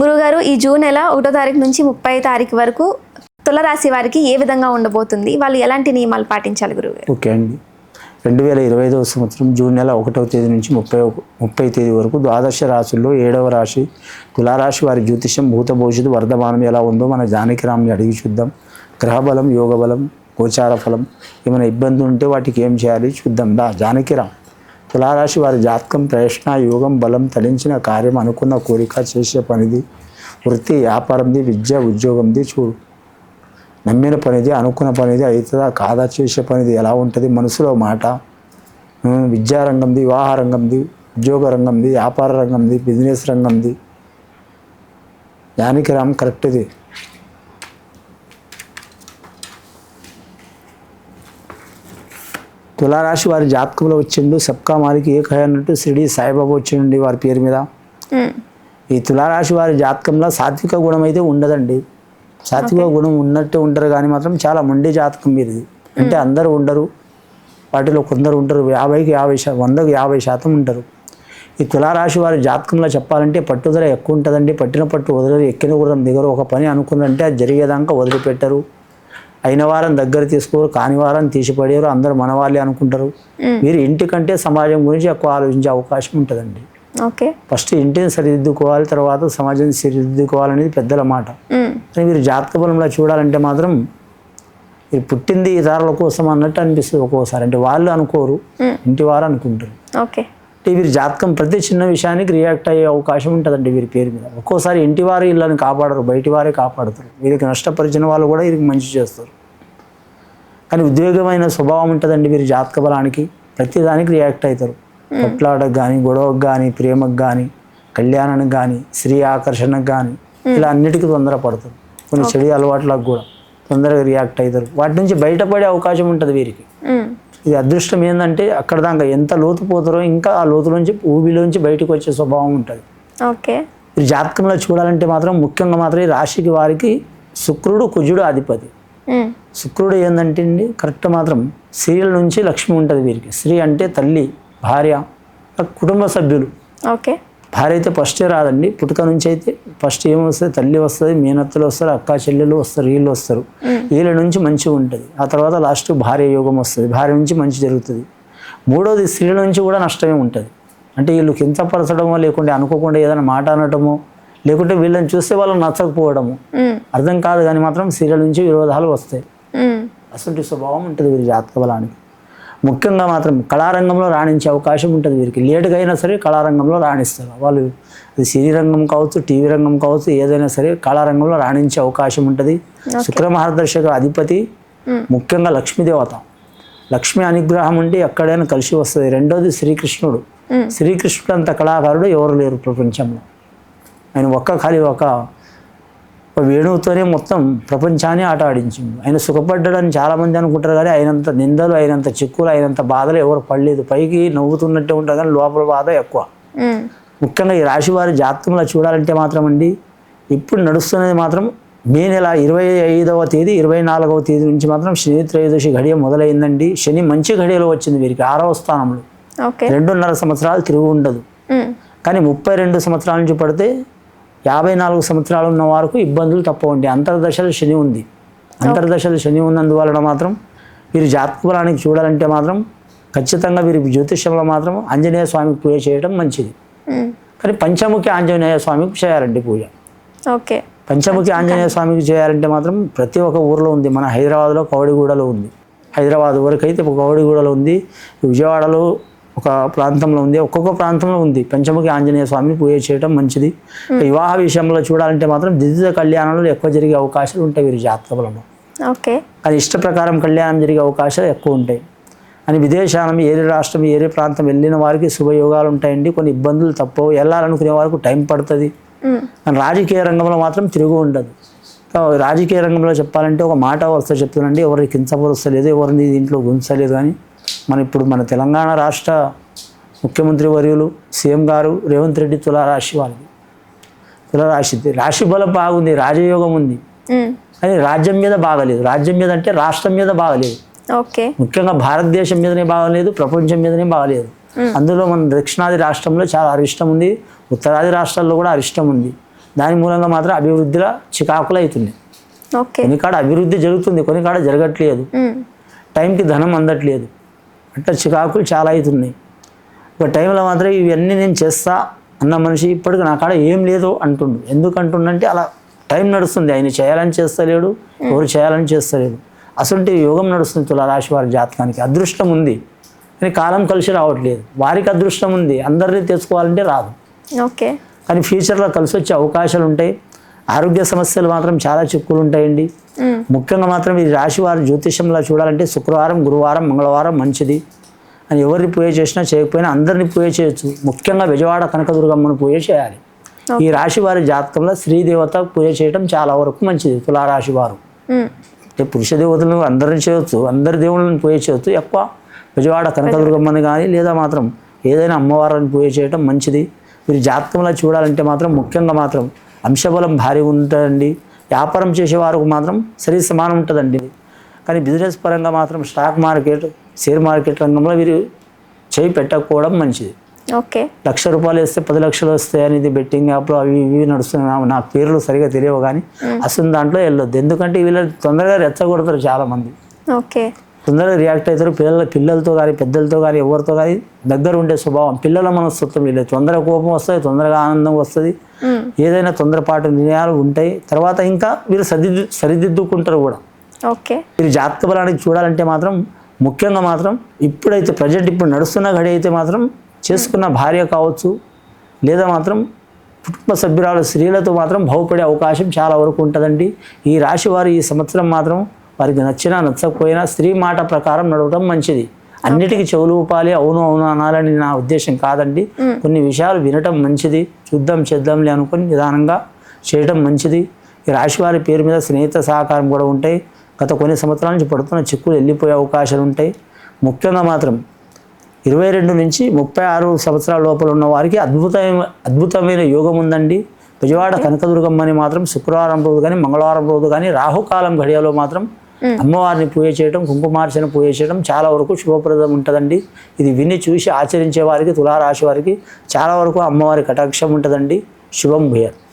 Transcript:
గురుగారు ఈ జూన్ నెల ఒకటో తారీఖు నుంచి ముప్పై తారీఖు వరకు తులరాశి వారికి ఏ విధంగా ఉండబోతుంది? వాళ్ళు ఎలాంటి నియమాలు పాటించాలి గురుగారు? ఓకే అండి. రెండు వేల ఇరవై ఐదవ సంవత్సరం జూన్ నెల ఒకటవ తేదీ నుంచి ముప్పై ఒక- ముప్పై తేదీ వరకు ద్వాదశ రాశుల్లో ఏడవ రాశి తులారాశి వారి జ్యోతిషం భూత భవిష్యత్తు వర్ధమానం ఎలా ఉందో మన జానకిరామ్ని అడిగి చూద్దాం. గ్రహబలం యోగబలం గోచార ఫలం ఏమైనా ఇబ్బంది ఉంటే వాటికి ఏం చేయాలి చూద్దాం. దా జానకిరామ్ తులారాశి వారి జాతకం ప్రయత్న యోగం బలం తలించిన కార్యం అనుకున్న కోరిక చేసే పనిది వృత్తి వ్యాపారంది విద్య ఉద్యోగంది చూడు. నమ్మిన పనిది అనుకున్న పనిది అవుతుందా కాదా చేసే పనిది ఎలా ఉంటుంది మనసులో మాట. విద్యారంగంది వివాహ రంగంది ఉద్యోగ రంగంది వ్యాపార రంగంది బిజినెస్ రంగంది. దానికి రామ్ కరెక్ట్ది తులారాశి వారి జాతకంలో వచ్చిండు సబ్కా మాలికి ఏ అన్నట్టు షిరిడి సాయిబాబా వచ్చిండి వారి పేరు మీద. ఈ తులారాశి వారి జాతకంలో సాత్విక గుణం అయితే ఉండదండి. సాత్విక గుణం ఉన్నట్టు ఉంటారు కానీ మాత్రం చాలా మొండి జాతకం మీది అంటే అందరూ ఉండరు. వాటిలో కొందరు ఉంటారు. యాభైకి యాభై శాతం వందకు యాభై శాతం ఉంటారు. ఈ తులారాశి వారి జాతకంలో చెప్పాలంటే పట్టుదల ఎక్కువ ఉంటుందండి. పట్టిన పట్టు వదలరు. ఎక్కిన గుర్రం దిగరు. ఒక పని అనుకుందంటే అది జరిగేదాకా వదిలిపెట్టరు. అయిన వారం దగ్గర తీసుకోరు కాని వారం తీసిపడేరు అందరూ మన వాళ్ళే అనుకుంటారు మీరు ఇంటికంటే సమాజం గురించి ఎక్కువ ఆలోచించే అవకాశం ఉంటుందండి. ఓకే. ఫస్ట్ ఇంటిని సరిదిద్దుకోవాలి తర్వాత సమాజాన్ని సరిదిద్దుకోవాలనేది పెద్దల మాట. కానీ మీరు జాతక బలంలో చూడాలంటే మాత్రం మీరు పుట్టింది ఇతరుల కోసం అన్నట్టు అనిపిస్తుంది ఒక్కోసారి. అంటే వాళ్ళు అనుకోరు ఇంటి వారు అనుకుంటారు. ఓకే. వీరి జాతకం ప్రతి చిన్న విషయానికి రియాక్ట్ అయ్యే అవకాశం ఉంటుందండి వీరి పేరు మీద. ఒక్కోసారి ఇంటి వారు ఇళ్ళని కాపాడరు బయటి వారే కాపాడతారు. వీరికి నష్టపరిచిన వాళ్ళు కూడా వీరికి మంచి చేస్తారు. కానీ ఉద్వేగమైన స్వభావం ఉంటుందండి వీరి జాతక బలానికి. ప్రతి దానికి రియాక్ట్ అవుతారు. కొట్లాటకు కానీ గొడవకు కానీ ప్రేమకు కానీ కళ్యాణానికి కానీ స్త్రీ ఆకర్షణకు కానీ ఇలా అన్నిటికీ తొందరపడతారు. కొన్ని చెడు అలవాట్లకు కూడా. తొందరగా రియాక్ట్ అవుతారు. వాటి నుంచి బయటపడే అవకాశం ఉంటుంది వీరికి. ఇది అదృష్టం ఏంటంటే అక్కడ దాకా ఎంత లోతు పోతారో ఇంకా ఆ లోతులోంచి ఊబిలోంచి బయటకు వచ్చే స్వభావం ఉంటుంది. ఓకే. ఈ జాతకంలో చూడాలంటే మాత్రం ముఖ్యంగా మాత్రం ఈ రాశికి వారికి శుక్రుడు కుజుడు అధిపతి శుక్రుడు ఏంటంటే అండి కరెక్ట్ మాత్రం స్త్రీల నుంచి లక్ష్మి ఉంటుంది వీరికి. స్త్రీ అంటే తల్లి భార్య కుటుంబ సభ్యులు. ఓకే. భార్య అయితే ఫస్టే రాదండి. పుట్టుక నుంచి అయితే ఫస్ట్ ఏమొస్తుంది తల్లి వస్తుంది మేనత్తలు వస్తారు అక్క చెల్లెలు వస్తారు వీళ్ళు వస్తారు. వీళ్ళ నుంచి మంచిగా ఉంటుంది. ఆ తర్వాత లాస్ట్ భార్య యోగం వస్తుంది. భార్య నుంచి మంచి జరుగుతుంది. మూడోది స్త్రీల నుంచి కూడా నష్టమే ఉంటుంది. అంటే వీళ్ళు కించపరచడమో లేకుంటే అనుకోకుండా ఏదైనా మాట అనటమో లేకుంటే వీళ్ళని చూస్తే వాళ్ళని నచ్చకపోవడము అర్థం కాదు కానీ మాత్రం స్త్రీల నుంచి విరోధాలు వస్తాయి. అసలు స్వభావం ఉంటుంది వీరి జాతక బలానికి. ముఖ్యంగా మాత్రం కళారంగంలో రాణించే అవకాశం ఉంటుంది వీరికి. లేటుగా అయినా సరే కళారంగంలో రాణిస్తారు. వాళ్ళు అది సినీ రంగం కావచ్చు టీవీ రంగం కావచ్చు ఏదైనా సరే కళారంగంలో రాణించే అవకాశం ఉంటుంది. శుక్ర మహాదర్శక అధిపతి ముఖ్యంగా లక్ష్మీదేవత. లక్ష్మి అనుగ్రహం ఉంటే ఎక్కడైనా కలిసి వస్తుంది. రెండోది శ్రీకృష్ణుడు. శ్రీకృష్ణుడు అంత కళాకారుడు ఎవరు లేరు ప్రపంచంలో. ఆయన ఒక్క ఖాళీ ఒక ఒక వేణువుతోనే మొత్తం ప్రపంచాన్ని ఆట ఆడించిండు. ఆయన సుఖపడ్డాడని చాలామంది అనుకుంటారు కానీ ఆయనంత నిందలు అయినంత చిక్కులు అయినంత బాధలు ఎవరు పడలేదు. పైకి నవ్వుతున్నట్టే ఉంటారు కానీ లోపల బాధ ఎక్కువ. ముఖ్యంగా ఈ రాశి వారి జాతకంలో చూడాలంటే మాత్రం అండి ఇప్పుడు నడుస్తున్నది మాత్రం మే నెల ఇరవై ఐదవ తేదీ ఇరవై నాలుగవ తేదీ నుంచి మాత్రం శని త్రయోదశి ఘడియ మొదలైందండి. శని మంచి ఘడియలో వచ్చింది వీరికి ఆరవ స్థానంలో. రెండున్నర సంవత్సరాలు తిరుగు ఉండదు కానీ ముప్పై రెండు సంవత్సరాల నుంచి పడితే యాభై నాలుగు సంవత్సరాలు ఉన్న వారికి ఇబ్బందులు తప్పవండి అంతర్దశలు శని ఉంది. అంతర్దశలు శని ఉన్నందువలన మాత్రం వీరి జాతక బలానికి చూడాలంటే మాత్రం ఖచ్చితంగా వీరి జ్యోతిష్యంలో మాత్రం ఆంజనేయ స్వామికి పూజ చేయడం మంచిది. కానీ పంచముఖి ఆంజనేయ స్వామికి చేయాలండి పూజ. ఓకే. పంచముఖి ఆంజనేయ స్వామికి చేయాలంటే మాత్రం ప్రతి ఒక్క ఊర్లో ఉంది. మన హైదరాబాద్లో కవడిగూడలో ఉంది. హైదరాబాద్ వరకు అయితే ఒక కవడిగూడలో ఉంది. విజయవాడలో ఒక ప్రాంతంలో ఉంది ఒక్కొక్క ప్రాంతంలో ఉంది. పంచముఖి ఆంజనేయ స్వామిని పూజ చేయడం మంచిది. వివాహ విషయంలో చూడాలంటే మాత్రం ద్వితీయ కళ్యాణాలు ఎక్కువ జరిగే అవకాశాలు ఉంటాయి వీరి జాతక బలంలో ఓకే. అది ఇష్ట ప్రకారం కళ్యాణం జరిగే అవకాశాలు ఎక్కువ ఉంటాయి. అని విదేశానం ఏరే రాష్ట్రం ఏరే ప్రాంతం వెళ్ళిన వారికి శుభయోగాలు ఉంటాయండి. కొన్ని ఇబ్బందులు తప్పవు. వెళ్ళాలనుకునే వారికి టైం పడుతుంది. రాజకీయ రంగంలో మాత్రం తిరుగు ఉండదు. రాజకీయ రంగంలో చెప్పాలంటే ఒక మాట వస్తే చెప్తున్నాండి. ఎవరికి కించపరుస్తలేదు ఎవరిని దీంట్లో గుంచలేదు కానీ మన ఇప్పుడు మన తెలంగాణ రాష్ట్ర ముఖ్యమంత్రి వర్యులు సీఎం గారు రేవంత్ రెడ్డి తులారాశి వాళ్ళది. తులారాశి రాశి బలం బాగుంది రాజయోగం ఉంది. కానీ రాజ్యం మీద బాగలేదు. రాజ్యం మీద అంటే రాష్ట్రం మీద బాగలేదు. ఓకే. ముఖ్యంగా భారతదేశం మీదనే బాగలేదు ప్రపంచం మీదనే బాగలేదు. అందులో మన దక్షిణాది రాష్ట్రంలో చాలా అరిష్టం ఉంది. ఉత్తరాది రాష్ట్రాల్లో కూడా అరిష్టం ఉంది. దాని మూలంగా మాత్రం అభివృద్ధిలో చికాకులు అవుతుంది ఓకే. కొన్ని కాడ అభివృద్ధి జరుగుతుంది కొన్ని కాడ జరగట్లేదు. టైంకి ధనం అందట్లేదు. అట్లా చికాకులు చాలా అవుతున్నాయి. ఒక టైంలో మాత్రం ఇవన్నీ నేను చేస్తా అన్న మనిషి ఇప్పటికి నా కాడ ఏం లేదు అంటుండు. ఎందుకు అంటుండంటే అలా టైం నడుస్తుంది. ఆయన చేయాలని చేస్తలేడు ఎవరు చేయాలని చేస్తలేడు అసలు యోగం నడుస్తుంది తులారాశి వారి జాతకానికి. అదృష్టం ఉంది. కానీ కాలం కలిసి రావట్లేదు. వారికి అదృష్టం ఉంది. అందరినీ తెచ్చుకోవాలంటే రాదు. ఓకే. కానీ ఫ్యూచర్లో కలిసి వచ్చే అవకాశాలు ఉంటాయి ఆరోగ్య సమస్యలు మాత్రం చాలా చిక్కులు ఉంటాయండి ముఖ్యంగా మాత్రం ఈ రాశి వారి జ్యోతిషంలో చూడాలంటే శుక్రవారం గురువారం మంగళవారం మంచిది. అని ఎవరిని పూజ చేసినా చేయకపోయినా అందరినీ పూజ చేయొచ్చు. ముఖ్యంగా విజయవాడ కనకదుర్గమ్మను పూజ చేయాలి. ఈ రాశి వారి జాతకంలో శ్రీదేవత పూజ చేయడం చాలా వరకు మంచిది. తులారాశి వారు. అంటే పురుష దేవతలను అందరిని చేయొచ్చు. అందరి దేవుళ్ళని పూజ చేయొచ్చు. ఎక్కువ విజయవాడ కనకదుర్గమ్మని కానీ లేదా మాత్రం ఏదైనా అమ్మవారిని పూజ చేయడం మంచిది. మీరు జాతకంలో చూడాలంటే మాత్రం ముఖ్యంగా మాత్రం అంశబలం భారీ ఉంటుందండి. వ్యాపారం చేసేవారికి మాత్రం సరి సమానం ఉంటుందండి. కానీ బిజినెస్ పరంగా మాత్రం స్టాక్ మార్కెట్ షేర్ మార్కెట్ రంగంలో వీరు చేయి పెట్టకపోవడం మంచిది. ఓకే. లక్ష రూపాయలు వేస్తే పది లక్షలు వస్తాయి అనేది బెట్టింగ్ యాప్లో అవి ఇవి నడుస్తున్నాయి. నాకు పేర్లు సరిగా తెలియవు కానీ అసలు దాంట్లో వెళ్ళొద్దు. ఎందుకంటే వీళ్ళు తొందరగా రెచ్చగొడతారు చాలామంది. ఓకే. తొందరగా రియాక్ట్ అవుతారు. పిల్లల పిల్లలతో కానీ పెద్దలతో కానీ ఎవరితో కానీ దగ్గర ఉండే స్వభావం పిల్లల మనస్తత్వం వీళ్ళు తొందరగా కోపం వస్తుంది తొందరగా ఆనందం వస్తుంది. ఏదైనా తొందరపాటు నిర్ణయాలు ఉంటాయి. తర్వాత ఇంకా వీరు సరిదిద్దు సరిదిద్దుకుంటారు కూడా. ఓకే. మీరు జాతక బలానికి చూడాలంటే మాత్రం ముఖ్యంగా మాత్రం ఇప్పుడైతే ప్రజెంట్ ఇప్పుడు నడుస్తున్న గడి అయితే మాత్రం చేసుకున్న భార్య కావచ్చు లేదా మాత్రం కుటుంబ సభ్యురాలు స్త్రీలతో మాత్రం బాగుపడే అవకాశం చాలా వరకు ఉంటుందండి. ఈ రాశి వారు ఈ సంవత్సరం మాత్రం వారికి నచ్చినా నచ్చకపోయినా స్త్రీ మాట ప్రకారం నడవడం మంచిది. అన్నిటికీ చెవులు ఊపాలి అవును అవును అనాలని నా ఉద్దేశం కాదండి. కొన్ని విషయాలు వినటం మంచిది చూద్దాం చేద్దాంలే అనుకొని నిదానంగా చేయడం మంచిది. ఈ రాశి వారి పేరు మీద స్నేహిత సహకారం కూడా ఉంటాయి. గత కొన్ని సంవత్సరాల నుంచి పడుతున్న చిక్కులు వెళ్ళిపోయే అవకాశాలు ఉంటాయి. ముఖ్యంగా మాత్రం ఇరవై రెండు నుంచి ముప్పై ఆరు సంవత్సరాల లోపల ఉన్న వారికి అద్భుతమైన అద్భుతమైన యోగం ఉందండి. విజయవాడ కనకదుర్గమ్మని మాత్రం శుక్రవారం రోజు కానీ మంగళవారం రోజు కానీ రాహుకాలం గడియలో మాత్రం అమ్మవారిని పూజ చేయడం కుంకుమార్చన పూజ చేయడం చాలా వరకు శుభప్రదం ఉంటుందండి. ఇది విని చూసి ఆచరించే వారికి తులారాశి వారికి చాలా వరకు అమ్మవారి కటాక్షం ఉంటుందండి. శుభం భూయర్